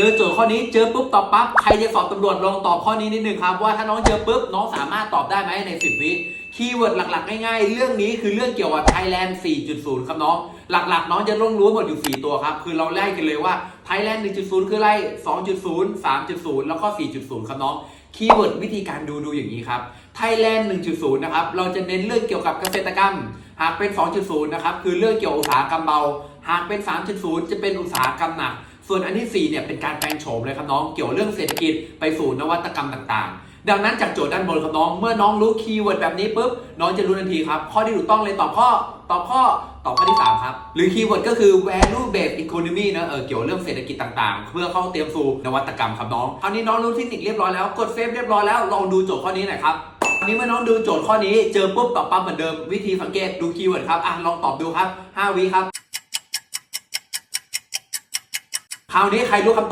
เจอโจทย์ข้อนี้เจอปุ๊บตอบปั๊บใครจะสอบตำรวจลองตอบข้อนี้นิดหนึ่งครับว่าถ้าน้องเจอปุ๊บน้องสามารถตอบได้ไหมใน 10 วิคีย์เวิร์ดหลักๆ ง่ายๆ เรื่องนี้คือเรื่องเกี่ยวกับ Thailand 4.0 ครับน้อง หลักๆ น้องจะต้องรู้หมดอยู่ 4 ตัวครับ คือเราไล่กันเลยว่า Thailand 1.0 คืออะไร 2.0 3.0 แล้วก็ 4.0 ครับน้อง คีย์เวิร์ดวิธีการดูดูอย่างนี้ครับ Thailand 1.0 นะครับ เราจะเน้นเรื่องเกี่ยวกับเกษตรกรรม หากเป็น 2.0 นะครับ คือเรื่องเกี่ยวกับอุตสาหกรรมเบา หากเป็น 3.0 จะเป็นอุตสาหกรรมหนัก ส่วนอันที่ 4 เนี่ยเป็นการแปลงโฉมเลยครับน้อง เกี่ยวเรื่องเศรษฐกิจไปสู่นวัตกรรมต่างๆ ดังนั้นจากโจทย์ด้านบนครับน้อง เมื่อน้องรู้คีย์เวิร์ดแบบนี้ปุ๊บ น้องจะรู้ทันทีครับ ข้อที่ถูกต้องเลยตอบข้อ ตอบข้อ ตอบข้อที่ 3 ครับ หรือคีย์เวิร์ดก็คือ value based economy นะ เออ เกี่ยวเรื่องเศรษฐกิจต่างๆ เพื่อเข้าเตรียมสู่นวัตกรรมครับน้องคราวนี้น้องรู้เทคนิคเรียบร้อยแล้ว กดเซฟเรียบร้อยแล้ว ลองดูโจทย์ข้อนี้หน่อยครับันนี้เมื่อน้องดูโจทย์ข้อนี้เจอปุ๊บตอบปั๊บเหมือนเดิมวิธีสังเกตดูคีย์เวิร์ดครับอะลองตอบดูครับ 5 วิครับ คราวนี้ใครรู้คำตอบ